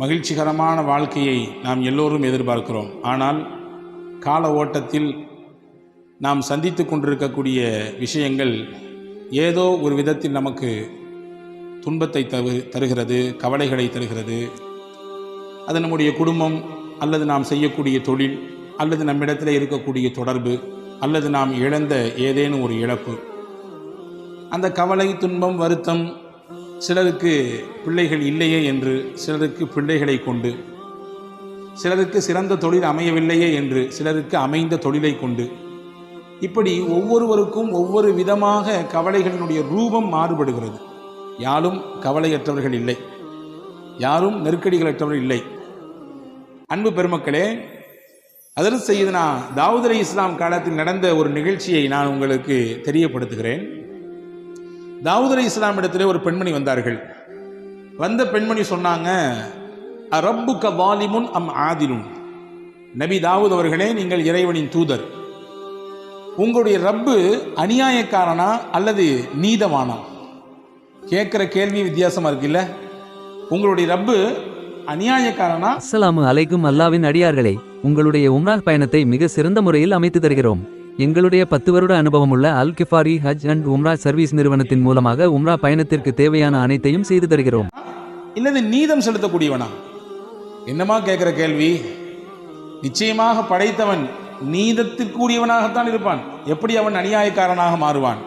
மகிழ்ச்சிகரமான வாழ்க்கையை நாம் எல்லோரும் எதிர்பார்க்கிறோம். ஆனால் கால ஓட்டத்தில் நாம் சந்தித்து கொண்டிருக்கக்கூடிய விஷயங்கள் ஏதோ ஒரு விதத்தில் நமக்கு துன்பத்தை தரு தருகிறது கவலைகளை தருகிறது. அது நம்முடைய குடும்பம் அல்லது நாம் செய்யக்கூடிய தொழில் அல்லது நம்மிடத்தில் இருக்கக்கூடிய தொடர்பு அல்லது நாம் இழந்த ஏதேனும் ஒரு இழப்பு. அந்த கவலை துன்பம் வருத்தம் சிலருக்கு பிள்ளைகள் இல்லையே என்று சிலருக்கு பிள்ளைகளை கொண்டு சிலருக்கு சிறந்த தொழில் அமையவில்லையே என்று சிலருக்கு அமைந்த தொழிலை கொண்டு. இப்படி ஒவ்வொருவருக்கும் ஒவ்வொரு விதமாக கவலைகளினுடைய ரூபம் மாறுபடுகிறது. யாரும் கவலையற்றவர்கள் இல்லை. யாரும் நெருக்கடிகளற்றவர்கள் இல்லை. அன்பு பெருமக்களே அதற்கு செய்யுதுனா தாவூத் அலி இஸ்லாம் காலத்தில் நடந்த ஒரு நிகழ்ச்சியை நான் உங்களுக்கு தெரியப்படுத்துகிறேன். தாவூத் அலி இஸ்லாம் இடத்திலே ஒரு பெண்மணி வந்தார்கள். வந்த பெண்மணி சொன்னாங்க ரப்புக்க வாலிமுன் அம் ஆதிலுன் நபி தாவூத் அவர்களே நீங்கள் இறைவனின் தூதர். உங்களுடைய ரப்பு அநியாயக்காரனா அல்லது நீதவானா? கேட்குற கேள்வி வித்தியாசமா இருக்குல்ல உங்களுடைய ரப்பு அநியாயக்காரனா? அஸ்ஸலாமு அலைக்கும் அல்லாவின் அடியார்களே உங்களுடைய உம்ரா பயணத்தை மிக சிறந்த முறையில் அமைத்து தருகிறோம். எங்களுடைய பத்து வருட அனுபவம் உள்ள அல் கிஃபாரி ஹஜ் அண்ட் உம்ரா சர்வீஸ் நிறுவனத்தின் மூலமாக உம்ரா பயணத்திற்கு தேவையான அனைத்தையும் செய்து தருகிறோம். என்னது நீதம் செலுத்தக்கூடியவனா? என்னமா கேட்குற கேள்வி? நிச்சயமாக படைத்தவன் நீதத்திற்குரியவனாகத்தான் இருப்பான். எப்படி அவன் அநியாயக்காரனாக மாறுவான்?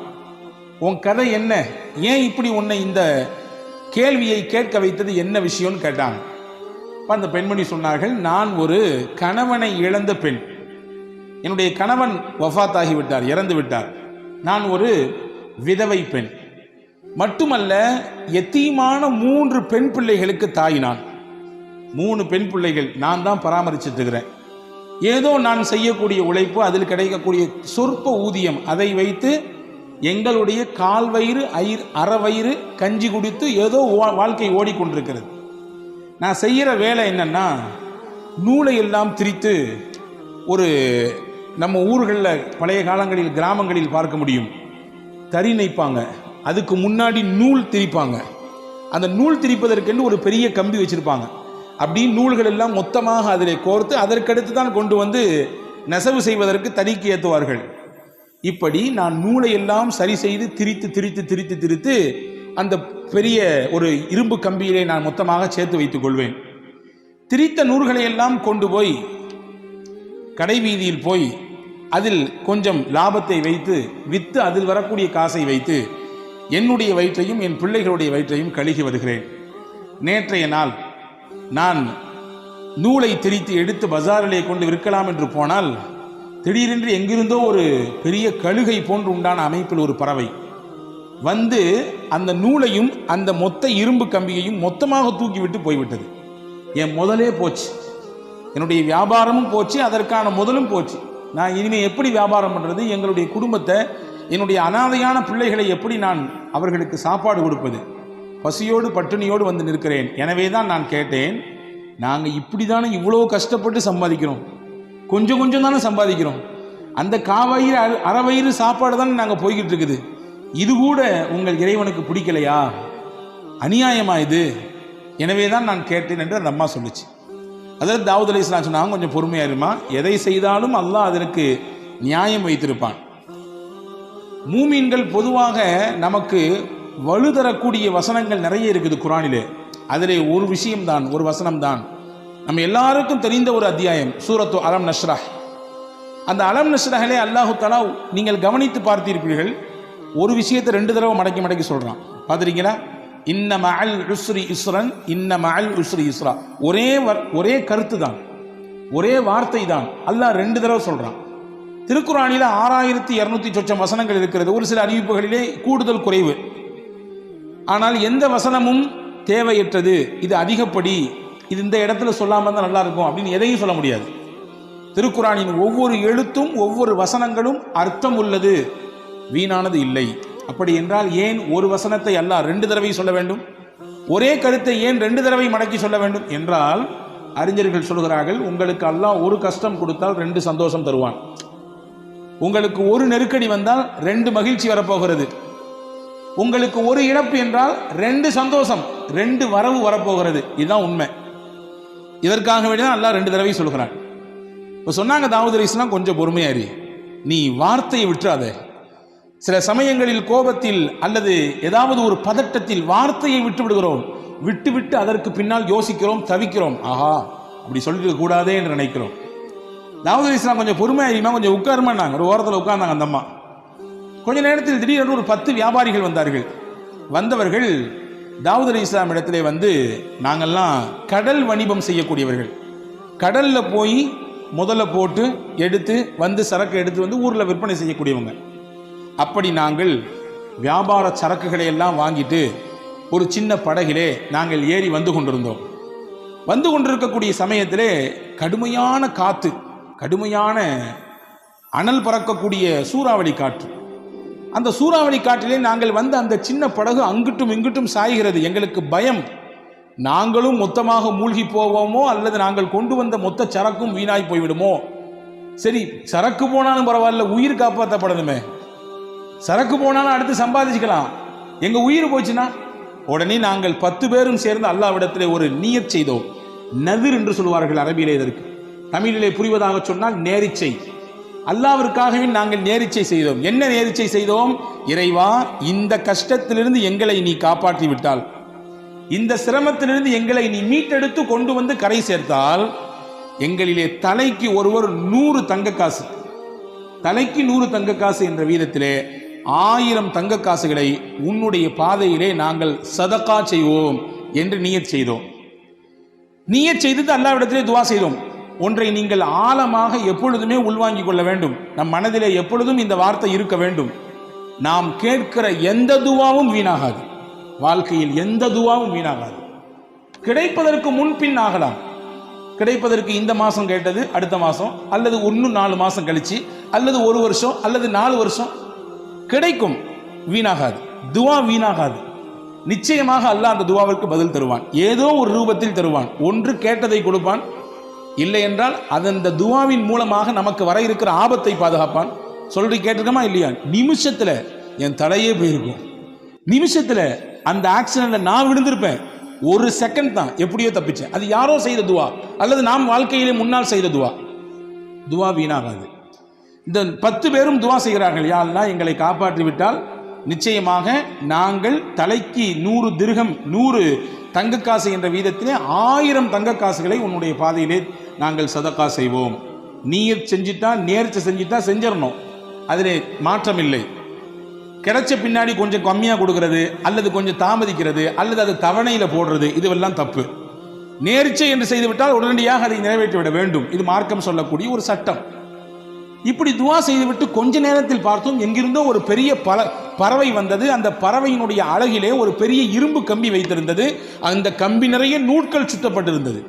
உன் கதை என்ன? ஏன் இப்படி உன்னை இந்த கேள்வியை கேட்க வைத்தது என்ன விஷயம்னு கேட்டாங்க அந்த பெண்மணி சொன்னார்கள் நான் ஒரு கணவனை இழந்த பெண். என்னுடைய கணவன் வஃத் ஆகிவிட்டார் இறந்து விட்டார். நான் ஒரு விதவை பெண். மட்டுமல்ல எத்தீமான மூன்று பெண் பிள்ளைகளுக்கு தாய் நான். மூணு பெண் பிள்ளைகள் நான் தான் பராமரிச்சுட்டு இருக்கிறேன். ஏதோ நான் செய்யக்கூடிய உழைப்பு அதில் கிடைக்கக்கூடிய சொற்ப ஊதியம் அதை வைத்து எங்களுடைய கால் வயிறு ஐர் அற வயிறு கஞ்சி குடித்து ஏதோ வாழ்க்கை ஓடிக்கொண்டிருக்கிறது. நான் செய்கிற வேலை என்னென்னா நூலை எல்லாம் திரித்து ஒரு நம்ம ஊர்களில் பழைய காலங்களில் கிராமங்களில் பார்க்க முடியும். தறி நெய்ப்பாங்க. அதுக்கு முன்னாடி நூல் திரிப்பாங்க. அந்த நூல் திரிப்பதற்கென்று ஒரு பெரிய கம்பி வச்சுருப்பாங்க. அப்படி நூல்கள் எல்லாம் மொத்தமாக அதில் கோர்த்து அதற்கடுத்து தான் கொண்டு வந்து நெசவு செய்வதற்கு தறிக்கு ஏற்றுவார்கள் இப்படி நான் நூலை எல்லாம் சரி செய்து திரித்து திரித்து திரித்து திரித்து அந்த பெரிய ஒரு இரும்பு கம்பியிலே நான் மொத்தமாக சேர்த்து வைத்துக் கொள்வேன். திரித்த நூல்களை எல்லாம் கொண்டு போய் கடைவீதியில் போய் அதில் கொஞ்சம் லாபத்தை வைத்து விற்று அதில் வரக்கூடிய காசை வைத்து என்னுடைய வயிற்றையும் என் பிள்ளைகளுடைய வயிற்றையும் கழுகி வருகிறேன். நேற்றைய நாள் நான் நூலை திரித்து எடுத்து பஜாரிலே கொண்டு விற்கலாம் என்று போனால் திடீரென்று எங்கிருந்தோ ஒரு பெரிய கழுகை போன்று உண்டான அமைப்பில் ஒரு பறவை வந்து அந்த நூலையும் அந்த மொத்த இரும்பு கம்பியையும் மொத்தமாக தூக்கிவிட்டு போய்விட்டது. என் முதலே போச்சு. என்னுடைய வியாபாரமும் போச்சு அதற்கான முதலும் போச்சு. நான் இனிமேல் எப்படி வியாபாரம் பண்ணுறது எங்களுடைய குடும்பத்தை என்னுடைய அனாதையான பிள்ளைகளை எப்படி நான் அவர்களுக்கு சாப்பாடு கொடுப்பது? பசியோடு பட்டினியோடு வந்து நிற்கிறேன். எனவே தான் நான் கேட்டேன் நாங்கள் இப்படி தானே இவ்வளோ கஷ்டப்பட்டு சம்பாதிக்கிறோம். கொஞ்சம் கொஞ்சம் தானே சம்பாதிக்கிறோம். அந்த காவயிறு அரை அறவயிறு சாப்பாடு தானே நாங்கள் போய்கிட்டு இருக்குது. இது கூட உங்கள் இறைவனுக்கு பிடிக்கலையா? அநியாயமா இது? எனவே தான் நான் கேட்டேன் என்று அந்த அம்மா சொல்லுச்சு. அதாவது தாவூத் அலி இஸ்லாம் சொன்னாங்க கொஞ்சம் பொறுமையா இருமா. எதை செய்தாலும் அல்லாஹ் அதற்கு நியாயம் வைத்திருப்பான். மூமீன்கள் பொதுவாக நமக்கு வலு தரக்கூடிய வசனங்கள் நிறைய இருக்குது குரானிலே. அதிலே ஒரு விஷயம்தான் ஒரு வசனம்தான். நம்ம எல்லாருக்கும் தெரிந்த ஒரு அத்தியாயம் சூரத்து அலம் நஷ்ராஹ். அந்த அலம் நஷ்ராஹிலே அல்லாஹு தலா நீங்கள் கவனித்து பார்த்திருப்பீர்கள். ஒரு விஷயத்தை ரெண்டு தடவை மடக்கி மடக்கி சொல்கிறான் பார்த்துருக்கீங்களா? இன்ன மகள் உஸ்ரி இஸ்ரன் இன்ன மகள் உஸ்ரி இஸ்ரா. ஒரே வர்- ஒரே கருத்து தான் ஒரே வார்த்தை தான் அல்லாஹ் ரெண்டு தடவை சொல்றான். திருக்குறானில ஆறாயிரத்தி இரநூத்தி சொச்சம் வசனங்கள் இருக்கிறது. ஒரு சில அறிவிப்புகளிலே கூடுதல் குறைவு. ஆனால் எந்த வசனமும் தேவையற்றது. இது அதிகப்படி. இது இந்த இடத்துல சொல்லாமல் தான் நல்லா இருக்கும். அப்படின்னு எதையும் சொல்ல முடியாது. திருக்குறானின் ஒவ்வொரு எழுத்தும் ஒவ்வொரு வசனங்களும் அர்த்தம் உள்ளது. வீணானது இல்லை. அப்படி என்றால் ஏன் ஒரு வசனத்தை அல்லாஹ் ரெண்டு தடவை சொல்ல வேண்டும்? ஒரே கருத்தை ஏன் ரெண்டு தடவை மடக்கி சொல்ல வேண்டும்? என்றால் அறிஞர்கள் சொல்கிறார்கள் உங்களுக்கு அல்லாஹ் ஒரு கஷ்டம் கொடுத்தால் ரெண்டு சந்தோஷம் தருவான். உங்களுக்கு ஒரு நெருக்கடி வந்தால் ரெண்டு மகிழ்ச்சி வரப்போகிறது. உங்களுக்கு ஒரு இழப்பு என்றால் ரெண்டு சந்தோஷம் ரெண்டு வரவு வரப்போகிறது. இதுதான் உண்மை. இதற்காக வேண்டி தான் அல்லாஹ் ரெண்டு தடவை சொல்கிறான். இப்போ சொன்னாங்க தாவூத் அலைஹிஸ்ஸலாம் கொஞ்சம் பொறுமையாரி நீ வார்த்தையை விட்டுறாதே. சில சமயங்களில் கோபத்தில் அல்லது ஏதாவது ஒரு பதட்டத்தில் வார்த்தையை விட்டு விடுகிறோம். விட்டு விட்டு அதற்கு பின்னால் யோசிக்கிறோம் தவிக்கிறோம். ஆஹா அப்படி சொல்லிட்டு கூடாதே என்று நினைக்கிறோம். தாவூத் அலைஹிஸ்ஸலாம் கொஞ்சம் பொறுமையாரிமா கொஞ்சம் உட்காருமானாங்க ஒரு ஓரத்தில் உட்கார்ந்தாங்க அந்த அம்மா. கொஞ்ச நேரத்தில் திடீரென்று ஒரு பத்து வியாபாரிகள் வந்தார்கள். வந்தவர்கள் தாவூத் அலி இஸ்லாம் இடத்திலே வந்து நாங்கள்லாம் கடல் வணிபம் செய்யக்கூடியவர்கள். கடலில் போய் முதல்ல போட்டு எடுத்து வந்து சரக்கு எடுத்து வந்து ஊரில் விற்பனை செய்யக்கூடியவங்க. அப்படி நாங்கள் வியாபார சரக்குகளை எல்லாம் வாங்கிட்டு ஒரு சின்ன படகிலே நாங்கள் ஏறி வந்து கொண்டிருந்தோம். வந்து கொண்டிருக்கக்கூடிய சமயத்திலே கடுமையான காத்து கடுமையான அனல் பறக்கக்கூடிய சூறாவளி காற்று. அந்த சூறாவளி காற்றிலே நாங்கள் வந்து அந்த சின்ன படகு அங்கிட்டும் இங்கிட்டும் சாய்கிறது. எங்களுக்கு பயம். நாங்களும் மொத்தமாக மூழ்கி போவோமோ அல்லது நாங்கள் கொண்டு வந்த மொத்த சரக்கும் வீணாய் போய்விடுமோ? சரி சரக்கு போனாலும் பரவாயில்ல உயிர் காப்பாற்றப்படணுமே சரக்கு போனாலும் அடுத்து சம்பாதிச்சுக்கலாம். எங்க உயிர் போச்சுன்னா? உடனே நாங்கள் பத்து பேரும் சேர்ந்து அல்லாவிடத்திலே ஒரு நியத் செய்தோம். நதிர் என்று சொல்வார்கள் அரபியிலே இதற்கு. தமிழிலே புரிவதாக சொன்னால் நேரிச்சை. அல்லாவிற்காகவே நாங்கள் நேரிச்சை செய்தோம். என்ன நேரிச்சை செய்தோம்? இறைவா இந்த கஷ்டத்திலிருந்து எங்களை நீ காப்பாற்றி விட்டால். இந்த சிரமத்திலிருந்து எங்களை நீ மீட்டெடுத்து கொண்டு வந்து கரை சேர்த்தால் எங்களிலே தலைக்கு ஒருவர் நூறு தங்க காசு. தலைக்கு நூறு தங்க காசு என்ற வீதத்திலே ஆயிரம் தங்க காசுகளை உன்னுடைய பாதையிலே நாங்கள் சதக்கா செய்வோம் என்று நீயத் செய்தோம். நீயத் செய்தது அல்லாவிடத்திலே துவா செய்தோம். ஒன்றை நீங்கள் ஆழமாக எப்பொழுதுமே உள்வாங்கிக் கொள்ள வேண்டும். நம் மனதிலே எப்பொழுதும் இந்த வார்த்தை இருக்க வேண்டும். நாம் கேட்கிற எந்த துவாவும் வீணாகாது. வாழ்க்கையில் எந்த துவாவும் வீணாகாது. கிடைப்பதற்கு முன்பின் ஆகலாம். கிடைப்பதற்கு இந்த மாதம் கேட்டது அடுத்த மாதம் அல்லது ஒன்று நாலு மாதம் கழிச்சு அல்லது ஒரு வருஷம் அல்லது நாலு வருஷம் கிடைக்கும் வீணாகாது. துவா வீணாகாது. நிச்சயமாக அல்லாஹ் அந்த துவாவிற்கு பதில் தருவான். ஏதோ ஒரு ரூபத்தில் தருவான். ஒன்று கேட்டதை கொடுப்பான். இல்லை என்றால் அது அந்த துவாவின் மூலமாக நமக்கு வர இருக்கிற ஆபத்தை பாதுகாப்பான். சொல்லி கேட்டிருக்கமா இல்லையா? நிமிஷத்தில் என் தலையே போயிருக்கும். நிமிஷத்தில் அந்த ஆக்சிடெண்ட்டில் நான் விழுந்திருப்பேன். ஒரு செகண்ட் தான். எப்படியோ தப்பிச்சேன். அது யாரோ செய்த துவா. அல்லது நாம் வாழ்க்கையிலே முன்னால் செய்த துவா. துவா வீணாகாது. இந்த பத்து பேரும் துவா செய்கிறார்கள். யா எங்களை காப்பாற்றி விட்டால் நிச்சயமாக நாங்கள் தலைக்கு நூறு திருகம் நூறு தங்கக்காசு என்ற வீதத்திலே ஆயிரம் தங்கக்காசுகளை உன்னுடைய பாதையிலே நாங்கள் சதக்கா செய்வோம். நீர் செஞ்சிட்டா நேர்ச்சி செஞ்சிட்டா செஞ்சிடணும் அதில் மாற்றம் இல்லை கிடைச்ச பின்னாடி கொஞ்சம் கம்மியாக கொடுக்கறது அல்லது கொஞ்சம் தாமதிக்கிறது அல்லது அது தவணையில் போடுறது இதுவெல்லாம் தப்பு. நேர்ச்சை என்று செய்துவிட்டால் உடனடியாக அதை நிறைவேற்றிவிட வேண்டும். இது மார்க்கம் சொல்லக்கூடிய ஒரு சட்டம். இப்படி துவா செய்துவிட்டு கொஞ்ச நேரத்தில் பார்த்தோம் எங்கிருந்தோ ஒரு பெரிய பல பறவை வந்தது. அந்த பறவையினுடைய அழகிலே ஒரு பெரிய இரும்பு கம்பி வைத்திருந்தது. அந்த கம்பி நிறைய நூட்கள் சுத்தப்பட்டிருந்தது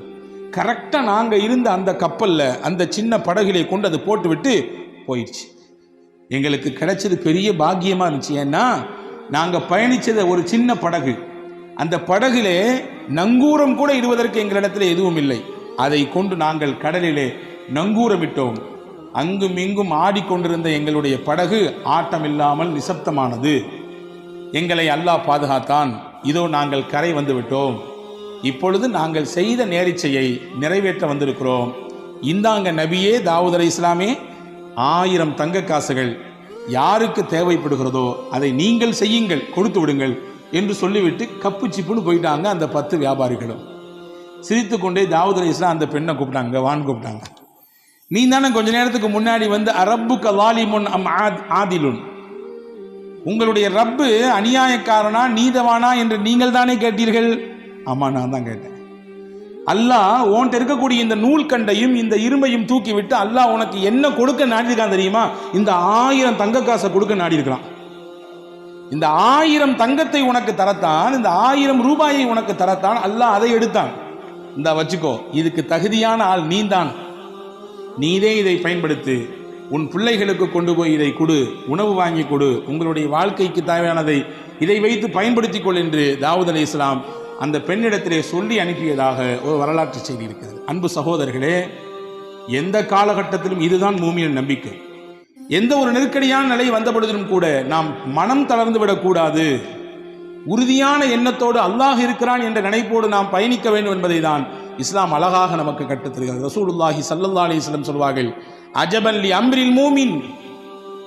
கரெக்டாக நாங்கள் இருந்த அந்த கப்பலில் அந்த சின்ன படகிலே கொண்டு அது போட்டுவிட்டு போயிடுச்சு. எங்களுக்கு கிடைச்சது பெரிய பாக்கியமாக இருந்துச்சு. ஏன்னா நாங்கள் பயணிச்சது ஒரு சின்ன படகு. அந்த படகிலே நங்கூரம் கூட இடுவதற்கு எங்களிடத்தில் எதுவும் இல்லை. அதை கொண்டு நாங்கள் கடலிலே நங்கூரமிட்டோம். அங்கும் இங்கும் ஆடிக்கொண்டிருந்த எங்களுடைய படகு ஆட்டமில்லாமல் நிசப்தமானது. எங்களை அல்லாஹ் பாதுகாத்தான். இதோ நாங்கள் கரை வந்துவிட்டோம். இப்பொழுது நாங்கள் செய்த நேரிச்சையை நிறைவேற்ற வந்திருக்கிறோம். இந்தாங்க நபியே தாவூத் அலி இஸ்லாமே ஆயிரம் தங்க காசுகள் யாருக்கு தேவைப்படுகிறதோ அதை நீங்கள் செய்யுங்கள் கொடுத்து விடுங்கள் என்று சொல்லிவிட்டு கப்பு சிப்புன்னு போயிட்டாங்க அந்த பத்து வியாபாரிகளும். சிரித்துக்கொண்டே தாவூத் அலி இஸ்லாம் அந்த பெண்ணை கூப்பிட்டாங்க வான் கூப்பிட்டாங்க. நீ தானே கொஞ்ச நேரத்துக்கு முன்னாடி வந்து அரப்பு கலாலிமுன் அம் ஆதிலுன். உங்களுடைய ரப்பு அநியாயக்காரனா நீதவானா என்று நீங்கள் தானே கேட்டீர்கள்? ஆமா நான் தான் கேட்டேன். அல்லாஹ் உன்கிட்ட இருக்கக்கூடிய இந்த நூல்கண்டையும் இந்த இரும்பையும் தூக்கி விட்டு அல்லாஹ் உனக்கு என்ன கொடுக்க நாடியிருக்கான் தெரியுமா? இந்த ஆயிரம் தங்க காசை கொடுக்க நாடியிருக்கிறான். இந்த ஆயிரம் தங்கத்தை உனக்கு தரத்தான் இந்த ஆயிரம் ரூபாயை உனக்கு தரத்தான் அல்லாஹ் அதை எடுத்தான். இந்த வச்சுக்கோ இதுக்கு தகுதியான ஆள் நீந்தான். நீதே இதை பயன்படுத்து. உன் பிள்ளைகளுக்கு கொண்டு போய் இதை கொடு. உணவு வாங்கி கொடு. உங்களுடைய வாழ்க்கைக்கு தேவையானதை இதை வைத்து பயன்படுத்திக் கொள் என்று தாவூத் அலி இஸ்லாம் அந்த பெண்ணிடத்திலே சொல்லி அனுப்பியதாக ஒரு வரலாற்று செய்தி இருக்கிறது. அன்பு சகோதரர்களே எந்த காலகட்டத்திலும் இதுதான் பூமியின் நம்பிக்கை. எந்த ஒரு நெருக்கடியான நிலை வந்த பொழுதிலும் கூட நாம் மனம் தளர்ந்து விடக்கூடாது. உறுதியான எண்ணத்தோடு அல்லாஹ் இருக்கிறான் என்ற நினைப்போடு நாம் பயணிக்க வேண்டும் என்பதை தான் இஸ்லாம் அழகாக நமக்கு கற்றுத்தருகிறது. ரசூலுல்லாஹி சல்லல்லா அலிஸ்லம் சொல்வார்கள் அஜபல்லி அம்ரில் மூமின்.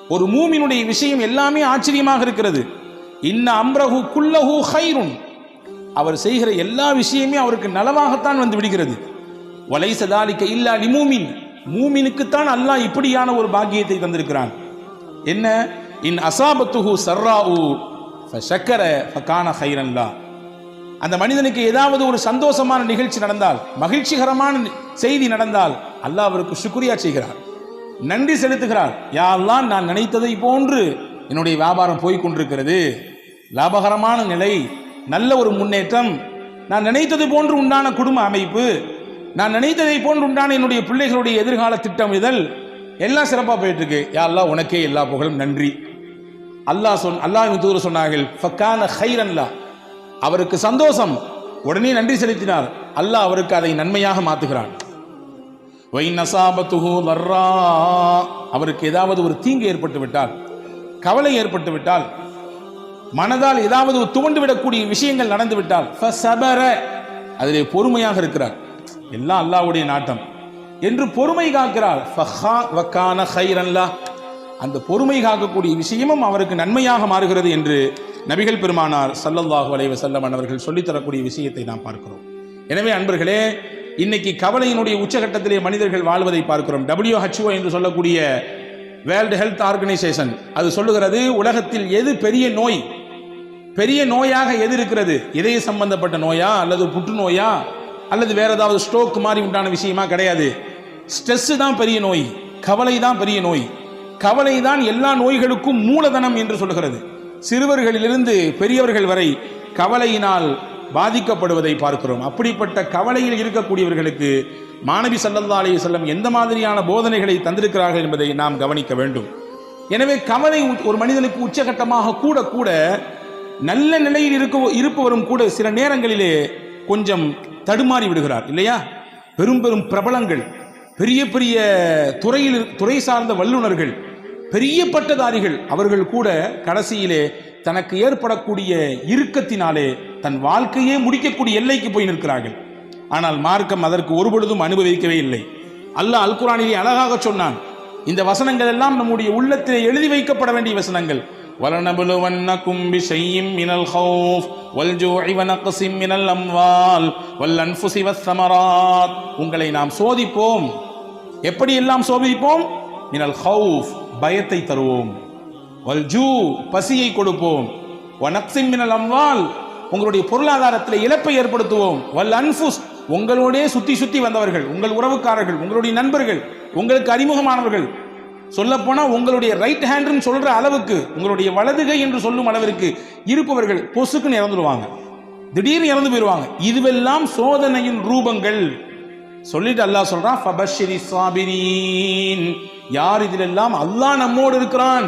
ஒரு மூமினுடைய விஷயம் எல்லாமே ஆச்சரியமாக இருக்கிறது. இன்ன அம்ரஹு குல்லஹு ஹைருன் அவர் செய்கிற எல்லா விஷயமே அவருக்கு நலமாகத்தான் வந்து விடுகிறது. வலை சதாலிக்க இல்லா லிமூமின் மூமினுக்குத்தான் அல்லாஹ் இப்படியான ஒரு பாக்கியத்தை தந்திருக்கிறான். என்ன? இன் அசாபத்துஹு சர்ராஉ சக்கர ஃபகான ஹைரன்லா அந்த மனிதனுக்கு ஏதாவது ஒரு சந்தோஷமான நிகழ்ச்சி நடந்தால் மகிழ்ச்சிகரமான செய்தி நடந்தால் அல்லாஹ் அவருக்கு சுக்ரியா செய்கிறார். நன்றி செலுத்துகிறார். யாரெல்லாம் நான் நினைத்ததை போன்று என்னுடைய வியாபாரம் போய் கொண்டிருக்கிறது. லாபகரமான நிலை நல்ல ஒரு முன்னேற்றம். நான் நினைத்தது போன்று உண்டான குடும்ப அமைப்பு. நான் நினைத்ததை போன்று உண்டான என்னுடைய பிள்ளைகளுடைய எதிர்கால திட்டமிடல் எல்லாம் சிறப்பாக போயிட்டு இருக்கு யாரெல்லாம் அல்லாஹ் உனக்கே எல்லா புகழும் நன்றி. அல்லாஹ் சொன் அல்லாஹ் தூர சொன்னார்கள் ஃபக்கான ஹைரன்லா அவருக்கு சந்தோஷம். உடனே நன்றி செலுத்தினார். அல்லாஹ் அவருக்கு அதை நன்மையாக மாத்துகிறான். வை வர்ரா. அவருக்கு ஏதாவது ஒரு தீங்கு ஏற்பட்டு விட்டால் கவலை ஏற்பட்டு விட்டால் மனதால் ஏதாவது ஒரு துவண்டு விடக்கூடிய விஷயங்கள் நடந்து விட்டால் ஃபசபர அதிலே பொறுமையாக இருக்கிறார். எல்லாம் அல்லாஹ்வுடைய நாட்டம். என்று பொறுமை காக்கிறார். ஃபஹா அந்த பொறுமை காக்கக்கூடிய விஷயமும் அவருக்கு நன்மையாக மாறுகிறது என்று நபிகள் பெருமானார் சல்லல்லாஹு அலைஹி வஸல்லம் அவர்கள் சொல்லித்தரக்கூடிய விஷயத்தை நாம் பார்க்கிறோம். எனவே அன்பர்களே இன்னைக்கு கவலையினுடைய உச்சகட்டத்திலே மனிதர்கள் வாழ்வதை பார்க்கிறோம். டபிள்யூஹெச்ஓ என்று சொல்லக்கூடிய வேர்ல்டு ஹெல்த் ஆர்கனைசேஷன் அது சொல்லுகிறது உலகத்தில் எது பெரிய நோய்? பெரிய நோயாக எது இருக்கிறது? இதய சம்பந்தப்பட்ட நோயா? அல்லது புற்றுநோயா? அல்லது வேற ஏதாவது ஸ்ட்ரோக் மாதிரி உண்டான விஷயமா கிடையாது. ஸ்ட்ரெஸ் தான் பெரிய நோய். கவலை தான் பெரிய நோய். கவலை தான் எல்லா நோய்களுக்கும் மூலதனம் என்று சொல்கிறது சிறுவர்களிலிருந்து பெரியவர்கள் வரை கவலையினால் பாதிக்கப்படுவதை பார்க்கிறோம். அப்படிப்பட்ட கவலையில் இருக்கக்கூடியவர்களுக்கு மாணவி சல்லல்லா அலி செல்லம் எந்த மாதிரியான போதனைகளை தந்திருக்கிறார்கள் என்பதை நாம் கவனிக்க வேண்டும். எனவே கவலை ஒரு மனிதனுக்கு உச்சகட்டமாக கூட கூட நல்ல நிலையில் இருக்க இருப்பவரும் கூட சில நேரங்களிலே கொஞ்சம் தடுமாறி விடுகிறார் இல்லையா? பெரும் பெரும் பிரபலங்கள் பெரிய பெரிய துறையில் துறை சார்ந்த வல்லுநர்கள் பெரிய பட்டதாரிகள் அவர்கள் கூட கடைசியிலே தனக்கு ஏற்படக்கூடிய இறுக்கத்தினாலே தன் வாழ்க்கையே முடிக்கக்கூடிய எல்லைக்கு போய் நிற்கிறார்கள் ஆனால் மார்க்கம் அதற்கு ஒருபொழுதும் அனுபவிக்கவே இல்லை அல்லாஹ் அல் குரானிலே அழகாக சொன்னான் இந்த வசனங்கள் எல்லாம் நம்முடைய உள்ளத்திலே எழுதி வைக்கப்பட வேண்டிய வசனங்கள் وَلَنَبْلُوَنَّكُمْ بِشَيْءٍ مِّنَ الْخَوْفِ وَالْجُوعِ وَنَقْصٍ مِّنَ الْأَمْوَالِ وَالْأَنفُسِ وَالثَّمَرَاتِ உங்களை நாம் சோதிப்போம் எப்படி எல்லாம் சோதிப்போம் மினல் ஹவுஃப் பயத்தை தருவோம். வல்ஜூ பசியை கொடுப்போம். வனக்சின் மினல் அம்வால் உங்களுடைய பொருளாதாரத்தில் இழப்பை ஏற்படுத்துவோம். வல் அன்ஃபுஸ் உங்களோடே சுத்தி சுத்தி வந்தவர்கள் உங்கள் உறவுக்காரர்கள் உங்களுடைய நண்பர்கள் உங்களுக்கு அறிமுகமானவர்கள். சொல்லப்போனால் உங்களுடைய ரைட் ஹேண்ட்னு சொல்ற அளவுக்கு உங்களுடைய வலதுகை என்று சொல்லும் அளவிற்கு இருப்பவர்கள் பொசுக்குன்னு இறந்துடுவாங்க. திடீர்னு இறந்து போயிடுவாங்க இதுவெல்லாம் சோதனையின் ரூபங்கள். சொல்லிட்டு அல்லாஹ் சொல்றான் ஃபபஷிரி சாபிரீன் யார் இதிலெல்லாம் அல்லாஹ் நம்மோடு இருக்கிறான்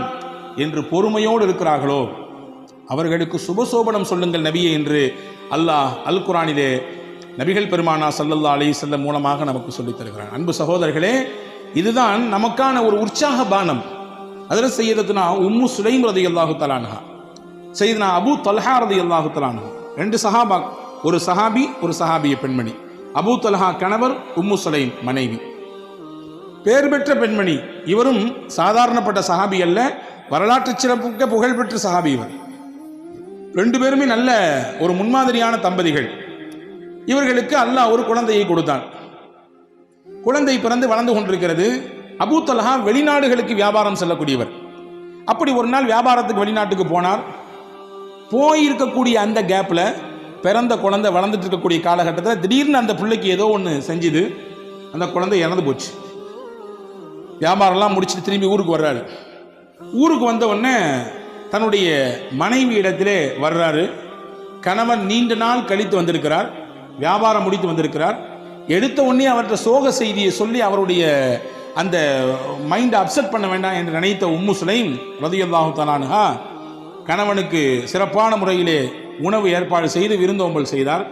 என்று பொறுமையோடு இருக்கிறார்களோ அவர்களுக்கு சுபசோபனம் சொல்லுங்கள் நபியே என்று அல்லாஹ் அல் குரானிலே நபிகள் பெருமானா சல்லல்லா அலி செல்லம் மூலமாக நமக்கு சொல்லித் தருகிறான் அன்பு சகோதரர்களே இதுதான் நமக்கான ஒரு உற்சாக பானம். அதில் செய்யறதுனா உம்மு சுலைம் ரதி அல்லாஹு தலான்ஹா செய்தனா அபு தொல்ஹா ரதி அல்லாஹு தலான்ஹா ரெண்டு சஹாபா ஒரு சஹாபி ஒரு சஹாபிய பெண்மணி. அபூ தலஹா கணவர் உம்மு சலைம் மனைவி. பேர் பெற்ற பெண்மணி. இவரும் சாதாரணப்பட்ட சஹாபி அல்ல வரலாற்று சிறப்புக்க புகழ்பெற்ற சஹாபி இவர். ரெண்டு பேருமே நல்ல ஒரு முன்மாதிரியான தம்பதிகள். இவர்களுக்கு அல்லாஹ் ஒரு குழந்தையை கொடுத்தான். குழந்தை பிறந்து வளர்ந்து கொண்டிருக்கிறது. அபூ தலஹா வெளிநாடுகளுக்கு வியாபாரம் செல்லக்கூடியவர். அப்படி ஒரு நாள் வியாபாரத்துக்கு வெளிநாட்டுக்கு போனார். போயிருக்கக்கூடிய அந்த கேப்பில் பிறந்த குழந்தை வளர்ந்துட்டு இருக்கக்கூடிய காலகட்டத்தில் திடீர்னு அந்த பிள்ளைக்கு ஏதோ ஒன்று செஞ்சுது. அந்த குழந்தை இறந்து போச்சு. வியாபாரம்லாம் முடிச்சுட்டு திரும்பி ஊருக்கு வர்றாரு. ஊருக்கு வந்த உடனே தன்னுடைய மனைவி இடத்திலே வர்றாரு. கணவன் நீண்ட நாள் கழித்து வந்திருக்கிறார். வியாபாரம் முடித்து வந்திருக்கிறார். எடுத்த உடனே அவர்கிட்ட சோக செய்தியை சொல்லி அவருடைய அந்த மைண்டை அப்செட் பண்ண வேண்டாம் என்று நினைத்த உம்மு சுலைம் ரதியல்லாஹு தலானுஹா கணவனுக்கு சிறப்பான முறையிலே உணவு ஏற்பாடு செய்து விருந்தோம்பல் செய்தார்.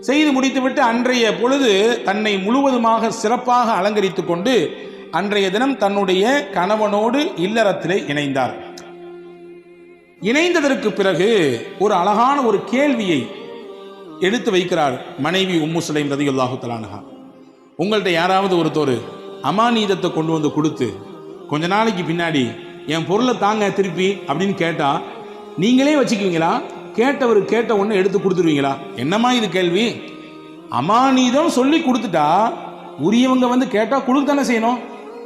செய்து முடித்துவிட்டு அன்றைய பொழுது தன்னை முழுவதுமாக சிறப்பாக அலங்கரித்து கொண்டு அன்றைய தினம் தன்னுடைய கணவனோடு இல்லறத்திலே இணைந்தார். இணைந்ததற்கு பிறகு ஒரு அழகான ஒரு கேள்வியை எடுத்து வைக்கிறார் மனைவி உம்மு சுலைம் ரதியுல்லாஹு தலானஹா உங்கள்கிட்ட யாராவது ஒருத்தர் அமானீதத்தை கொண்டு வந்து கொடுத்து கொஞ்ச நாளைக்கு பின்னாடி என் பொருளை தாங்க திருப்பி அப்படின்னு கேட்டால் நீங்களே வச்சுக்குவீங்களா? கேட்டவர் கேட்ட ஒன்று எடுத்து கொடுத்துருவீங்களா? என்னம்மா இது கேள்வி? அமானிதம் சொல்லி கொடுத்துட்டா? உரியவங்க வந்து கேட்டால் கொடுக்க தானே செய்யணும்?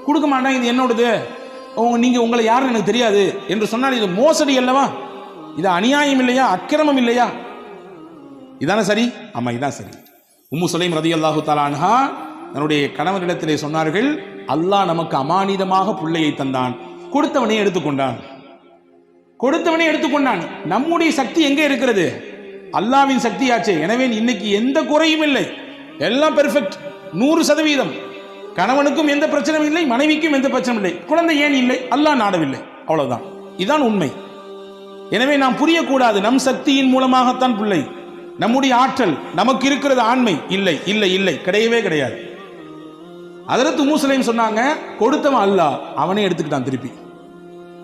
கொடுக்க மாட்டாங்க இது என்னோடது? உங்க நீங்கள் உங்களை யாருன்னு எனக்கு தெரியாது. என்று சொன்னால் இது மோசடி அல்லவா? இது அநியாயம் இல்லையா? அக்கிரமம் இல்லையா? இதானே சரி? ஆமாம் இதான் சரி. உம்மு சுலைம் ரதி அல்லாஹு தாலான்ஹா தன்னுடைய கணவரிடத்திலே சொன்னார்கள் அல்லாஹ் நமக்கு அமானிதமாக பிள்ளையை தந்தான். கொடுத்தவனே எடுத்துக்கொண்டான். கொடுத்தவனே எடுத்துக்கொண்டான். நம்முடைய சக்தி எங்கே இருக்கிறது? அல்லாவின் சக்தியாச்சே. எனவே இன்னைக்கு எந்த குறையும் இல்லை. எல்லாம் பெர்ஃபெக்ட் நூறு சதவீதம். கணவனுக்கும் எந்த பிரச்சனையும் இல்லை மனைவிக்கும் எந்த பிரச்சனையும் இல்லை. குழந்தை ஏன் இல்லை? அல்லாஹ் நாடவில்லை. அவ்வளவுதான். இதுதான் உண்மை. எனவே நாம் புரியக்கூடாது. நம் சக்தியின் மூலமாகத்தான் பிள்ளை. நம்முடைய ஆற்றல் நமக்கு இருக்கிறது ஆண்மை. இல்லை இல்லை இல்லை. கிடையவே கிடையாது. அதற்கு மூசலையும் சொன்னாங்க கொடுத்தவன் அல்லாஹ். அவனே எடுத்துக்கிட்டான் திருப்பி.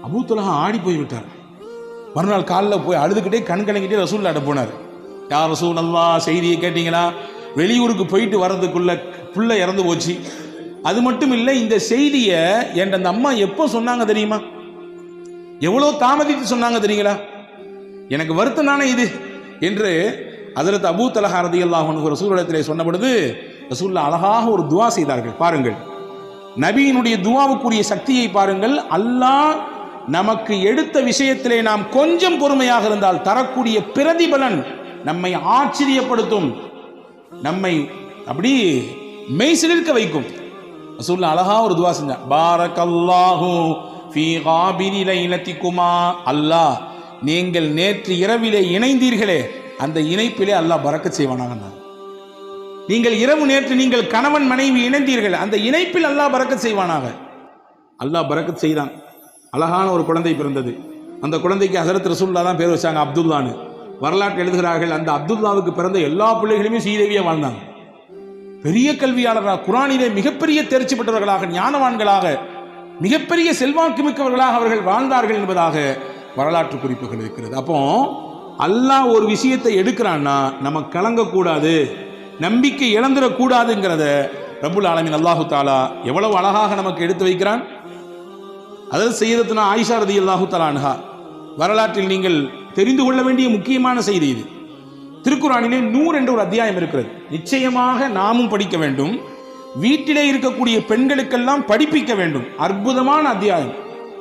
அபூத்துலகம் ஆடி போய் விட்டார் மறுநாள் காலில் போய் அழுதுகிட்டே கண் கலங்கிட்டே ரசூல்லாட்ட போனார். யார் ரசூல் அல்லா செய்தியை கேட்டிங்களா? வெளியூருக்கு போயிட்டு வர்றதுக்குள்ள புள்ள இறந்து போச்சு. அது மட்டும் இல்லை இந்த செய்தியை என் அந்த அம்மா எப்போ சொன்னாங்க தெரியுமா? எவ்வளோ தாமதித்து சொன்னாங்க தெரியுங்களா? எனக்கு வருத்தம் தானே இது? என்று அதற்கு அபூ தலஹா ரதி அல்லாஹ் ரசூலிடத்திலே சொன்ன பொழுது ரசூல்லா அழகாக ஒரு துவா செய்தார்கள். பாருங்கள். நபியினுடைய துவாவுக்குரிய சக்தியை பாருங்கள். அல்லாஹ் நமக்கு எடுத்த விஷயத்திலே நாம் கொஞ்சம் பொறுமையாக இருந்தால் தரக்கூடிய பிரதிபலன் நம்மை ஆச்சரியப்படுத்தும். நம்மை அப்படி மெய்சிலிருக்க வைக்கும். ரசூல்லா அழகா ஒரு துவா செஞ்சான் பாரக்கல்லாஹு ஃபீ காபிரி லைலத்திக்குமா அல்லாஹ் நீங்கள் நேற்று இரவிலே இணைந்தீர்களே. அந்த இணைப்பிலே அல்லாஹ் பறக்க செய்வானாக நீங்கள் இரவு நேற்று நீங்கள் கணவன் மனைவி இணைந்தீர்கள். அந்த இணைப்பில் அல்லாஹ் பறக்க செய்வானாக. அல்லாஹ் பறக்க செய்தான். அழகான ஒரு குழந்தை பிறந்தது. அந்த குழந்தைக்கு ஹசரத் ரசூல்லா தான் பேர் வச்சாங்க அப்துல்லான்னு. வரலாற்று எழுதுகிறார்கள் அந்த அப்துல்லாவுக்கு பிறந்த எல்லா பிள்ளைகளுமே சீதேவியா வாழ்ந்தாங்க. பெரிய கல்வியாளராக குரானிலே மிகப்பெரிய தேர்ச்சி பெற்றவர்களாக ஞானவான்களாக மிகப்பெரிய செல்வாக்கு மிக்கவர்களாக அவர்கள் வாழ்ந்தார்கள் என்பதாக வரலாற்று குறிப்புகள் இருக்கிறது. அப்போ அல்லாஹ் ஒரு விஷயத்தை எடுக்கிறான்னா நம்ம கலங்கக்கூடாது நம்பிக்கை இழந்துடக்கூடாதுங்கிறத ரபுல் ஆலமின் அல்லாஹு தாலா எவ்வளவு அழகாக நமக்கு எடுத்து வைக்கிறான். அதாவது செய்யறதுனா ஆயிஷா ரதி அல்லாஹு தலான்ஹா வரலாற்றில் நீங்கள் தெரிந்து கொள்ள வேண்டிய முக்கியமான செய்தி இது. திருக்குறானிலே நூறு என்ற ஒரு அத்தியாயம் இருக்கிறது. நிச்சயமாக நாமும் படிக்க வேண்டும். வீட்டிலே இருக்கக்கூடிய பெண்களுக்கெல்லாம் படிப்பிக்க வேண்டும். அற்புதமான அத்தியாயம்.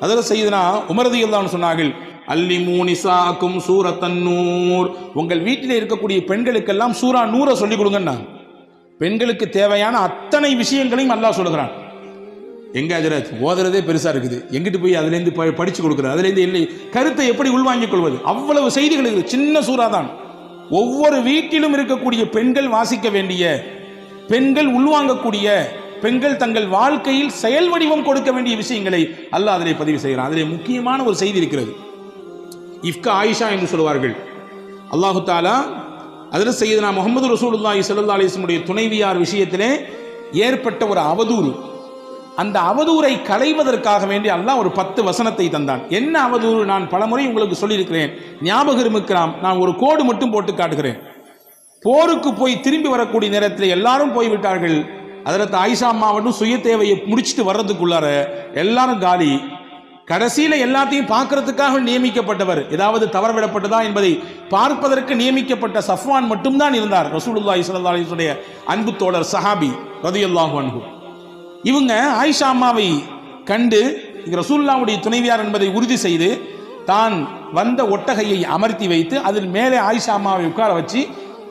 அதில் செய்தனா உமரதி தான் சொன்னார்கள் அல்லி மூனிசாக்கும் சூரத்தன்னூர் உங்கள் வீட்டிலே இருக்கக்கூடிய பெண்களுக்கெல்லாம் சூரா நூரை சொல்லிக் கொடுங்கண்ணா பெண்களுக்கு தேவையான அத்தனை விஷயங்களையும் அல்லாஹ் சொல்லுகிறான். எங்க அஜரத் ஓதுறதே பெருசாக இருக்குது. எங்கிட்டு போய் அதுலேருந்து ப- படிச்சு கொடுக்குறது? அதுலேருந்து இல்லை கருத்தை எப்படி உள்வாங்கிக் கொள்வது? அவ்வளவு செய்திகள் இருக்குது. சின்ன சூறா தான். ஒவ்வொரு வீட்டிலும் இருக்கக்கூடிய பெண்கள் வாசிக்க வேண்டிய பெண்கள் உள்வாங்கக்கூடிய பெண்கள் தங்கள் வாழ்க்கையில் செயல் வடிவம் கொடுக்க வேண்டிய விஷயங்களை அல்லாஹ் அதிலே பதிவு செய்கிறான். அதிலே முக்கியமான ஒரு செய்தி இருக்கிறது. இஃப்கா ஆயிஷா என்று சொல்வார்கள் அல்லாஹு தாலா அதில் செய்தனா முகமது ரசூலுல்லாஹி சல்லா அலைஹி துணைவியார் விஷயத்திலே ஏற்பட்ட ஒரு அவதூறு. அந்த அவதூறை களைவதற்காக வேண்டி அல்லாஹ் ஒரு பத்து வசனத்தை தந்தான். என்ன அவதூறு? நான் பலமுறை உங்களுக்கு சொல்லியிருக்கிறேன். ஞாபகம் இருக்கலாம் நான் ஒரு கோடு மட்டும் போட்டு காட்டுகிறேன். போருக்கு போய் திரும்பி வரக்கூடிய நேரத்தில் எல்லாரும் போய்விட்டார்கள். அதற்கு ஆயிஷா அம்மாவட்டும் சுய தேவையை முடிச்சுட்டு வர்றதுக்குள்ளார எல்லாரும் காலி. கடைசியில் எல்லாத்தையும் பார்க்கறதுக்காக நியமிக்கப்பட்டவர். ஏதாவது தவறவிடப்பட்டதா என்பதை பார்ப்பதற்கு நியமிக்கப்பட்ட சஃப்வான் மட்டும்தான் இருந்தார். ரசூலுல்லா ஸல்லல்லாஹு அலைஹி அன்பு தோழர் சஹாபி ரதியுல்லாஹு அன்பு இவங்க ஆயிஷா அம்மாவை கண்டு இது ரசூல்லாவுடைய துணைவியார் என்பதை உறுதி செய்து தான் வந்த ஒட்டகையை அமர்த்தி வைத்து அதில் மேலே ஆயிஷா அம்மாவை உட்கார வச்சு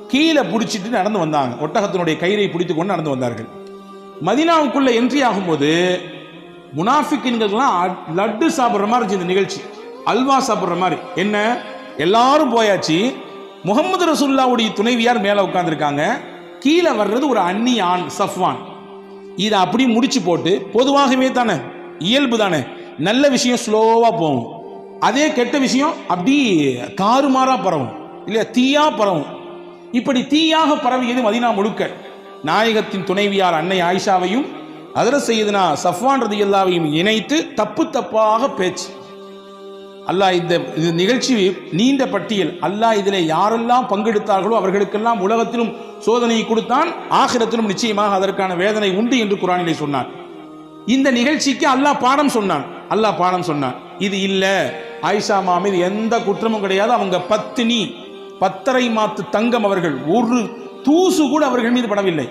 கீழே பிடிச்சிட்டு நடந்து வந்தாங்க. ஒட்டகத்தினுடைய கயிறை பிடித்து கொண்டு நடந்து வந்தார்கள். மதினாவுக்குள்ள என்ட்ரி ஆகும்போது முனாஃபிக்கின்கள்லாம் லட்டு சாப்பிட்ற மாதிரி இருந்துச்சு இந்த நிகழ்ச்சி. அல்வா சாப்பிட்ற மாதிரி. என்ன? எல்லாரும் போயாச்சு. முகமது ரசூல்லாவுடைய துணைவியார் மேலே உட்காந்துருக்காங்க கீழே வர்றது ஒரு அன்னி ஆண் சஃப்வான். இதை அப்படி முடிச்சு போட்டு பொதுவாகவே தானே இயல்பு தானே நல்ல விஷயம் ஸ்லோவாக போகும். அதே கெட்ட விஷயம் அப்படி காருமாறாக பரவும் இல்லையா? தீயாக பரவும். இப்படி தீயாக பரவியது மதினா முழுக்க. நாயகத்தின் துணைவியார் அன்னை ஆயிஷாவையும் அதர செய்தனா சஃப்வான் ரதியல்லாவையும் இணைத்து தப்பு தப்பாக பேச்சு. அல்லாஹ் இந்த இது நிகழ்ச்சி நீண்ட பட்டியல். அல்லாஹ் இதில் யாரெல்லாம் பங்கெடுத்தார்களோ அவர்களுக்கெல்லாம் உலகத்திலும் சோதனையை கொடுத்தான் ஆகிரத்திலும் நிச்சயமாக அதற்கான வேதனை உண்டு என்று குரானிலே சொன்னான் இந்த நிகழ்ச்சிக்கு அல்லாஹ் பாடம் சொன்னான். அல்லாஹ் பாடம் சொன்னான். இது இல்லை. ஆயிஷா மாமீது எந்த குற்றமும் கிடையாது. அவங்க பத்தினி பத்தரை மாத்து தங்கம் அவர்கள் ஒரு தூசு கூட அவர்கள் மீது படவில்லை.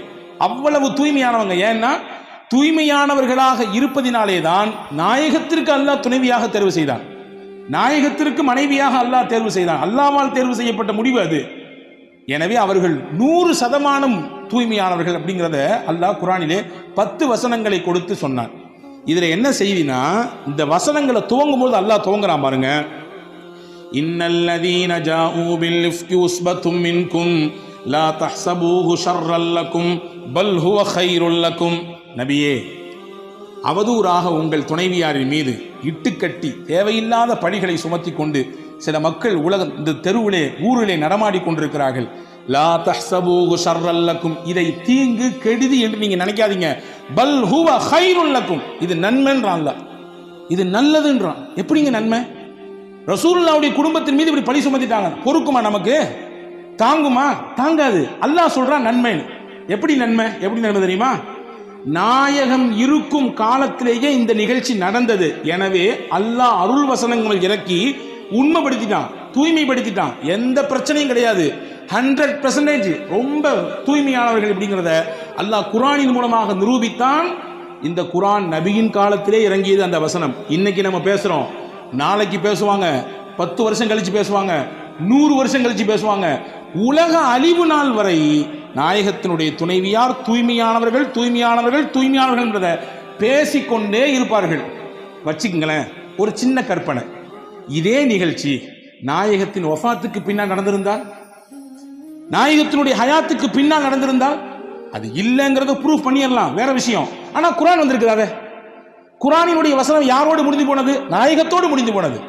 அவ்வளவு தூய்மையானவங்க. ஏன்னா தூய்மையானவர்களாக இருப்பதினாலே தான் நாயகத்திற்கு அல்லாஹ் துணைவியாக தேர்வு செய்தான். நாயகத்திற்கு மனைவியாக அல்லாஹ் தேர்வு செய்தான். அல்லாவால் தேர்வு செய்யப்பட்ட முடிவு அது. எனவே அவர்கள் நூறு சதமானம் தூய்மையானவர்கள் அப்படிங்கிறத அல்லாஹ் குரானிலே பத்து வசனங்களை கொடுத்து சொன்னான் இதில் என்ன செய்தினா இந்த வசனங்களை துவங்கும் போது அல்லாஹ் துவங்குறான் பாருங்க. இன்னல்லதீன ஜாஊ பில் இஃப்கி உஸ்பத்தும் மின்கும் லா தஹ்சபூஹு ஷர்ரல்லக்கும் பல் ஹுவ கைருல்லக்கும் நபியே அவதூறாக உங்கள் துணைவியாரின் மீது இட்டுக்கட்டி தேவையில்லாத பணிகளை சுமத்தி கொண்டு சில மக்கள் உலகம் இந்த தெருவிலே ஊரிலே நடமாடி கொண்டிருக்கிறார்கள். லா தஹ்சபூஹு ஷர்ரல்லக்கும் இதை தீங்கு கெடுதி என்று நீங்க நினைக்காதீங்க. பல் ஹுவ ஹைருல்லக்கும் இது நன்மைன்றான்ல. இது நல்லதுன்றான். எப்படிங்க நன்மை? ரசூல்லாவுடைய குடும்பத்தின் மீது இப்படி பழி சுமத்திட்டாங்க. பொறுக்குமா நமக்கு? தாங்குமா? தாங்காது. அல்லாஹ் சொல்றான் நன்மைன்னு. எப்படி நன்மை? எப்படி நன்மை தெரியுமா? நாயகம் இருக்கும் காலத்திலேயே இந்த நிகழ்ச்சி நடந்தது. எனவே அல்லாஹ் அருள் வசனங்கள் இறக்கி உண்மைப்படுத்திட்டான் தூய்மைப்படுத்திட்டான். எந்த பிரச்சனையும் கிடையாது. ஹண்ட்ரட் பெர்சன்டேஜ் ரொம்ப தூய்மையானவர்கள் அப்படிங்கிறத அல்லாஹ் குரானின் மூலமாக நிரூபித்தான். இந்த குரான் நபியின் காலத்திலே இறங்கியது அந்த வசனம். இன்னைக்கு நம்ம பேசுறோம். நாளைக்கு பேசுவாங்க. பத்து வருஷம் கழிச்சு பேசுவாங்க. நூறு வருஷம் கழிச்சு பேசுவாங்க. உலக அழிவு நாள் வரை நாயகத்தினுடைய துணைவியார் தூய்மையானவர்கள் தூய்மையானவர்கள் தூய்மையானவர்கள் என்பதை பேசிக்கொண்டே இருப்பார்கள். வச்சுக்கங்களேன் ஒரு சின்ன கற்பனை. இதே நிகழ்ச்சி நாயகத்தின் ஒஃபாத்துக்கு பின்னால் நடந்திருந்தால்? நாயகத்தினுடைய ஹயாத்துக்கு பின்னால் நடந்திருந்தால்? அது இல்லைங்கிறத ப்ரூஃப் பண்ணிடலாம். வேற விஷயம். ஆனால் குரான் வந்திருக்குதாவே குரானினுடைய வசனம் யாரோடு முடிந்து போனது? நாயகத்தோடு முடிந்து போனது.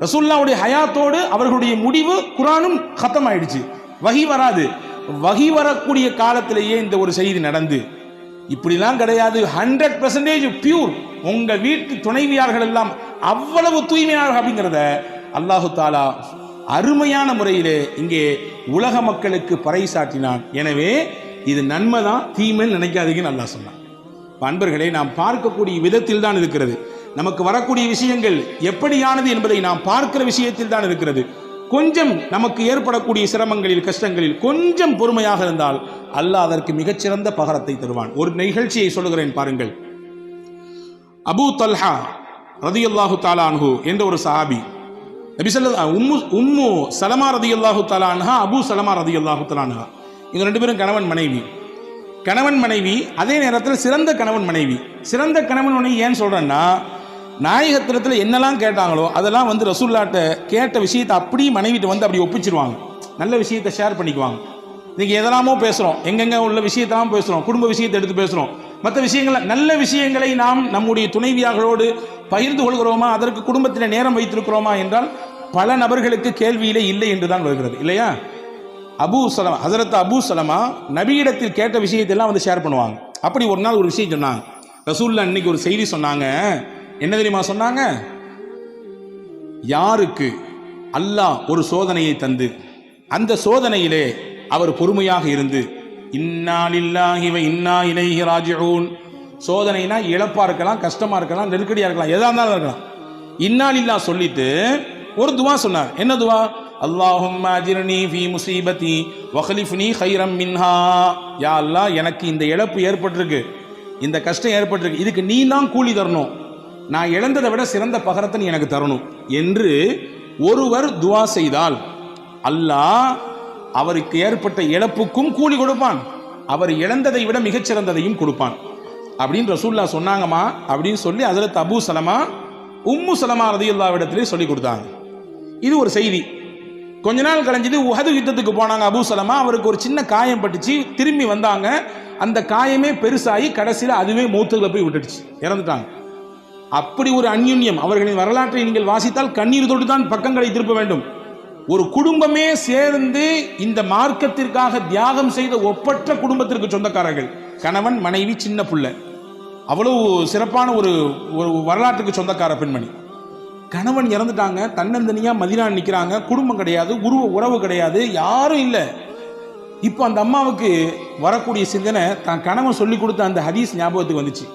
ரசூல்லாவுடைய ஹயாத்தோடு அவர்களுடைய முடிவு குரானும் கத்தம் ஆயிடுச்சு வகி வராது. வகி வரக்கூடிய காலத்திலேயே இந்த ஒரு செய்தி நடந்து. இப்படிலாம் கிடையாது. ஹண்ட்ரட் பெர்சன்டேஜ் பியூர் உங்க வீட்டு துணைவியார்கள் எல்லாம் அவ்வளவு தூய்மையாளர்கள் அப்படிங்கிறத அல்லாஹு தாலா அருமையான முறையிலே இங்கே உலக மக்களுக்கு பறைசாட்டினான் எனவே இது நன்மை தான் தீமைன்னு நினைக்காதீங்கன்னு நல்லா சொன்னான். அன்பர்களே நாம் பார்க்கக்கூடிய விதத்தில் தான் இருக்கிறது. நமக்கு வரக்கூடிய விஷயங்கள் எப்படியானது என்பதை நாம் பார்க்கிற விஷயத்தில் தான் இருக்கிறது. கொஞ்சம் நமக்கு ஏற்படக்கூடிய சிரமங்களில் கஷ்டங்களில் கொஞ்சம் பொறுமையாக இருந்தால் அல்லாஹ் அதற்கு மிகச்சிறந்த பகரத்தை தருவான். ஒரு நிகழ்ச்சியை சொல்லுகிறேன் பாருங்கள். அபூ தல்ஹா ரதி அல்லாஹு தாலான்ஹு என்ற ஒரு சஹாபி நபி உம்மு உம்மு சலமா ரதி அல்லாஹு தாலான்ஹா அபூ சலமா ரதி அல்லாஹு தாலான்ஹா இவங்க ரெண்டு பேரும் கணவன் மனைவி. கணவன் மனைவி அதே நேரத்தில் சிறந்த கணவன் மனைவி. சிறந்த கணவன் மனைவி ஏன் சொல்றேன்னா நாயகத்திரத்தில் என்னெல்லாம் கேட்டாங்களோ அதெல்லாம் வந்து ரசூல்லாட்ட கேட்ட விஷயத்தை அப்படியே மனைவிட்டு வந்து அப்படி ஒப்பிச்சிருவாங்க. நல்ல விஷயத்தை ஷேர் பண்ணிக்குவாங்க. இன்றைக்கி எதெல்லாமோ பேசுகிறோம் எங்கெங்க உள்ள விஷயத்தெல்லாம் பேசுகிறோம் குடும்ப விஷயத்தை எடுத்து பேசுகிறோம் மற்ற விஷயங்களை நல்ல விஷயங்களை நாம் நம்முடைய துணைவியார்களோடு பகிர்ந்து கொள்கிறோமா? அதற்கு குடும்பத்தில் நேரம் வைத்திருக்கிறோமா என்றால் பல நபர்களுக்கு கேள்வியிலே இல்லை என்று தான் வருகிறது. இல்லையா? அபு சலமா ஹசரத் அபு சலமா நபியிடத்தில் கேட்ட விஷயத்தெல்லாம் வந்து ஷேர் பண்ணுவாங்க. அப்படி ஒரு நாள் ஒரு விஷயம் சொன்னாங்க. ரசூல்லா இன்னைக்கு ஒரு செய்தி சொன்னாங்க. என்ன தெரியுமா சொன்னாங்க? யாருக்கு அல்லாஹ் ஒரு சோதனையை தந்து அந்த சோதனையிலே அவர் பொறுமையாக இருந்து இன்னா இன்னா இலைஹி ராஜிஊன். சோதனைனா இழப்பா இருக்கலாம் கஷ்டமா இருக்கலாம் நெருக்கடியா இருக்கலாம் எதா இருந்தாலும் இருக்கலாம். இன்னா லில்லா சொல்லிட்டு ஒரு துவா சொன்னார். என்ன துவா? அல்லாஹும் அஜிர்னி ஃபி முசீபத்தி வஹலிஃப்னி ஹைரம் மின்ஹா. யா அல்லாஹ் எனக்கு இந்த இழப்பு ஏற்பட்டிருக்கு இந்த கஷ்டம் ஏற்பட்டிருக்கு இதுக்கு நீ தான் கூலி தரணும். நான் இழந்ததை விட சிறந்த பகரத்தை நீ எனக்கு தரணும் என்று ஒருவர் துவா செய்தால் அல்லாஹ் அவருக்கு ஏற்பட்ட இழப்புக்கும் கூலி கொடுப்பான். அவர் இழந்ததை விட மிகச்சிறந்ததையும் கொடுப்பான். அப்படின்னு ரசூல்லா சொன்னாங்கம்மா அப்படின்னு சொல்லி அதில் தபு சலமா உம்மு சலமா ரதியுல்லாவிடத்திலே சொல்லி கொடுத்தாங்க. இது ஒரு செய்தி. கொஞ்ச நாள் கழிஞ்சது உஹது யுத்தத்துக்கு போனாங்க அபு சலமா. அவருக்கு ஒரு சின்ன காயம் பட்டுச்சு. திரும்பி வந்தாங்க. அந்த காயமே பெருசாகி கடைசியில் அதுவே மூத்துகளை போய் விட்டுடுச்சு. இறந்துட்டாங்க. அப்படி ஒரு அந்யுன்யம். அவர்களின் வரலாற்றை நீங்கள் வாசித்தால் கண்ணீர் தொட்டு தான் பக்கங்களை திருப்ப வேண்டும். ஒரு குடும்பமே சேர்ந்து இந்த மார்க்கத்திற்காக தியாகம் செய்த ஒப்பற்ற குடும்பத்திற்கு சொந்தக்காரர்கள். கணவன் மனைவி சின்ன புள்ள. அவ்வளவு சிறப்பான ஒரு ஒரு வரலாற்றுக்கு சொந்தக்கார பெண்மணி. கணவன் இறந்துட்டாங்க தன்னந்தனியா மதினா நிற்கிறாங்க குடும்பம் கிடையாது உருவ உறவு கிடையாது யாரும் இல்லை. இப்போ அந்த அம்மாவுக்கு வரக்கூடிய சிந்தனை தான் கணவன் சொல்லி கொடுத்த அந்த ஹதீஸ் ஞாபகத்துக்கு வந்துச்சு.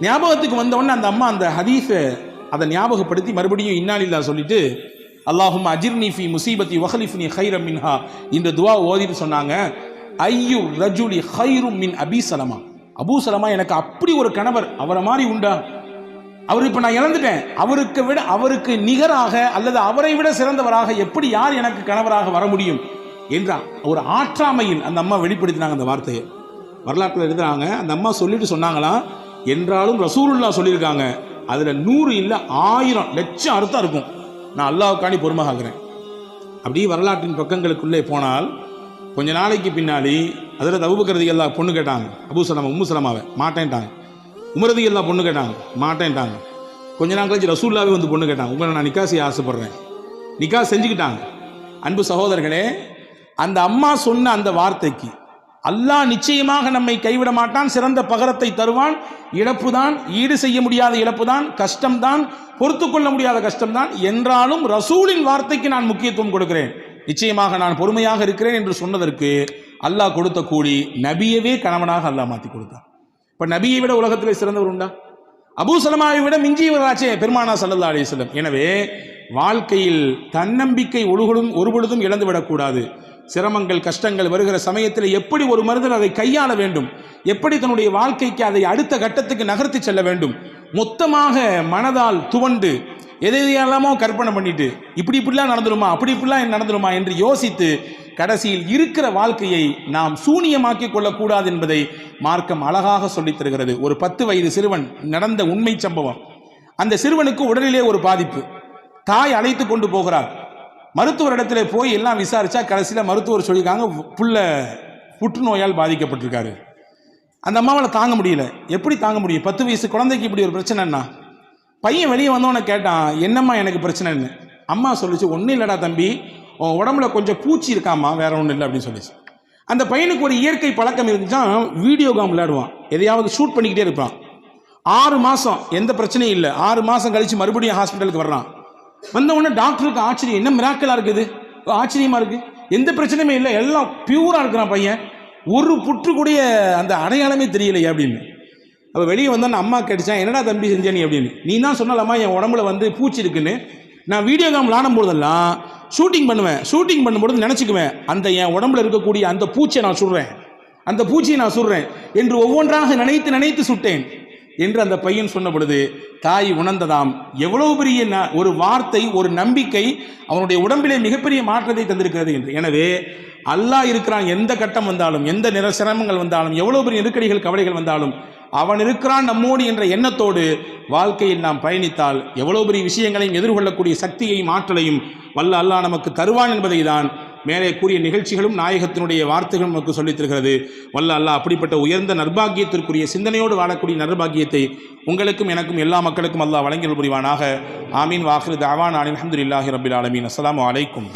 ஞாபகத்துக்கு வந்தவொடனே அந்த அம்மா அந்த ஹதீஸை அதை ஞாபகப்படுத்தி மறுபடியும் இன்னாலில்லா சொல்லிட்டு அல்லாஹும் அஜிர்னி ஃபி முசீபத்தி வஹலிஃப்னி ஹைரம் மின்ஹா இந்த துவா ஓதிட்டு சொன்னாங்க ஐயு ரஜுலி ஹைரும் மின் அபி சலமா. அபூ சலமா எனக்கு அப்படி ஒரு கணவர் அவரை மாதிரி உண்டா? அவர் இப்போ நான் இழந்துட்டேன். அவருக்கு விட அவருக்கு நிகராக அல்லது அவரை விட சிறந்தவராக எப்படி யார் எனக்கு கணவராக வர முடியும்? என்றா ஒரு ஆற்றாமையில் அந்த அம்மா வெளிப்படுத்தினாங்க அந்த வார்த்தையை. வரலாற்றில் எழுதுறாங்க அந்த அம்மா சொல்லிட்டு சொன்னாங்களாம் என்றாலும் ரசூலுல்லா சொல்லியிருக்காங்க. அதில் நூறு இல்லை ஆயிரம் லட்சம் அர்த்தம் இருக்கும். நான் அல்லாவுக்காண்டி பொறுமையாகிறேன் அப்படியே வரலாற்றின் பக்கங்களுக்குள்ளே போனால் கொஞ்ச நாளைக்கு பின்னாடி அதில் அபுபக்கரதி எல்லா பொண்ணு கேட்டாங்க. அபு சலமா உம்மு சலமாவை. மாட்டேன்ட்டாங்க. உமரதி எல்லா பொண்ணு கேட்டாங்க. மாட்டேன்ட்டாங்க. கொஞ்ச நாள் கழிச்சு ரசூல்லாவே வந்து பொண்ணு கேட்டாங்க. உங்களை நான் நிக்கா செய்ய ஆசைப்படுறேன். நிக்கா செஞ்சுக்கிட்டாங்க. அன்பு சகோதரர்களே அந்த அம்மா சொன்ன அந்த வார்த்தைக்கு அல்லாஹ் நிச்சயமாக நம்மை கைவிட மாட்டான் சிறந்த பகரத்தை தருவான். இழப்பு தான் ஈடு செய்ய முடியாத இழப்பு தான் கஷ்டம்தான் பொறுத்து கொள்ள முடியாத கஷ்டம்தான். என்றாலும் ரசூலின் வார்த்தைக்கு நான் முக்கியத்துவம் கொடுக்கிறேன். நிச்சயமாக நான் பொறுமையாக இருக்கிறேன் என்று சொன்னதற்கு அல்லாஹ் கொடுத்த கூலி நபியவே கணவனாக அல்லாஹ் மாற்றி கொடுத்தான். இப்போ நபியை விட உலகத்திலே சிறந்தவர் உண்டா? அபு சலமாவை விட மிஞ்சியவராச்சே பெருமானா சல்லல்லா அலிஸ்லம் எனவே வாழ்க்கையில் தன்னம்பிக்கை ஒழுகலும் ஒருபொழுதும் இழந்து விடக்கூடாது சிரமங்கள் கஷ்டங்கள் வருகிற சமயத்தில் எப்படி ஒரு மனிதன் அதை கையாள வேண்டும்? எப்படி தன்னுடைய வாழ்க்கைக்கு அதை அடுத்த கட்டத்துக்கு நகர்த்தி செல்ல வேண்டும்? மொத்தமாக மனதால் துவண்டு எதை எதையெல்லாமோ கற்பனை பண்ணிட்டு இப்படி இப்படிலாம் நடந்துருமா அப்படி இப்படிலாம் நடந்துருமா என்று யோசித்து கடைசியில் இருக்கிற வாழ்க்கையை நாம் சூனியமாக்கிக் கொள்ளக்கூடாது என்பதை மார்க்கம் அழகாக சொல்லித் தருகிறது. ஒரு பத்து வயது சிறுவன் நடந்த உண்மை சம்பவம். அந்த சிறுவனுக்கு உடலிலே ஒரு பாதிப்பு. தாய் அழைத்து கொண்டு போகிறார் மருத்துவரிடத்துல போய் எல்லாம் விசாரிச்சா கடைசியில் மருத்துவர் சொல்லியிருக்காங்க புள்ள புற்றுநோயால் பாதிக்கப்பட்டிருக்காரு. அந்த அம்மாவால் தாங்க முடியல. எப்படி தாங்க முடியும்? பத்து வயசு குழந்தைக்கு இப்படி ஒரு பிரச்சனைன்னா? பையன் வெளியே வந்தவனை கேட்டான் என்னம்மா எனக்கு பிரச்சனைன்னு? அம்மா சொல்லிச்சு ஒன்றும் இல்லைடா தம்பி. உன் உடம்புல கொஞ்சம் பூச்சி இருக்காம்மா வேற ஒன்றும் இல்லை அப்படின்னு சொல்லிச்சு. அந்த பையனுக்கு ஒரு இயற்கை பழக்கம் இருந்துச்சுன்னா வீடியோ கேம் விளையாடுவான். எதையாவது ஷூட் பண்ணிக்கிட்டே இருப்பான். ஆறு மாதம் எந்த பிரச்சனையும் இல்லை. ஆறு மாதம் கழித்து மறுபடியும் ஹாஸ்பிட்டலுக்கு வர்றான். வந்த உடனே டாக்டருக்கு ஆச்சரியம். என்ன மிராக்கலாக இருக்குது ஆச்சரியமாக இருக்குது எந்த பிரச்சனையுமே இல்லை. எல்லாம் பியூராக இருக்கிறான் பையன். ஒரு புற்றுக்கூடிய அந்த அடையாளமே தெரியலையே அப்படின்னு. அப்போ வெளியே வந்தோன்னு அம்மா கேட்டுச்சான் என்னடா தம்பி செஞ்ச நீ? அப்படின்னு. நீ தான் சொன்னலம்மா என் உடம்புல வந்து பூச்சி இருக்குன்னு. நான் வீடியோ கேம் விளாடும் போதெல்லாம் ஷூட்டிங் பண்ணுவேன். ஷூட்டிங் பண்ணும்போது நினச்சிக்குவேன் அந்த என் உடம்புல இருக்கக்கூடிய அந்த பூச்சியை நான் சுடுறேன். அந்த பூச்சியை நான் சுடுறேன் என்று ஒவ்வொன்றாக நினைத்து நினைத்து சுட்டேன். என்று அந்த பையன் சொன்ன பொழுது தாய் உணர்ந்ததாம். எவ்வளவு பெரிய ந- ஒரு வார்த்தை ஒரு நம்பிக்கை அவனுடைய உடம்பிலே மிகப்பெரிய மாற்றத்தை தந்திருக்கிறது என்று. எனவே அல்லாஹ் இருக்கிறான். எந்த கட்டம் வந்தாலும் எந்த நிற சிரமங்கள் வந்தாலும் எவ்வளவு பெரிய நெருக்கடிகள் கவலைகள் வந்தாலும் அவன் இருக்கிறான் நம்மோடு என்ற எண்ணத்தோடு வாழ்க்கையில் நாம் பயணித்தால் எவ்வளவு பெரிய விஷயங்களையும் எதிர்கொள்ளக்கூடிய சக்தியையும் ஆற்றலையும் வல்ல அல்லாஹ் நமக்கு தருவான் என்பதை தான் மேலே கூறிய நிகழ்ச்சிகளும் நாயகத்தினுடைய வார்த்தைகளும் நமக்கு சொல்லித்திருக்கிறது வல்ல அல்லாஹ் அப்படிப்பட்ட உயர்ந்த நர்பாகியத்திற்குரிய சிந்தனையோடு வாழக்கூடிய நர்பாகியத்தை உங்களுக்கும் எனக்கும் எல்லா மக்களுக்கும் அல்லாஹ் வழங்கியல் புரிவானாக. ஆமீன். வாஹிர் தாவான். அலமதுல்லாஹி ரபில் ஆலமீன். அஸ்லாம் அலைக்கும்.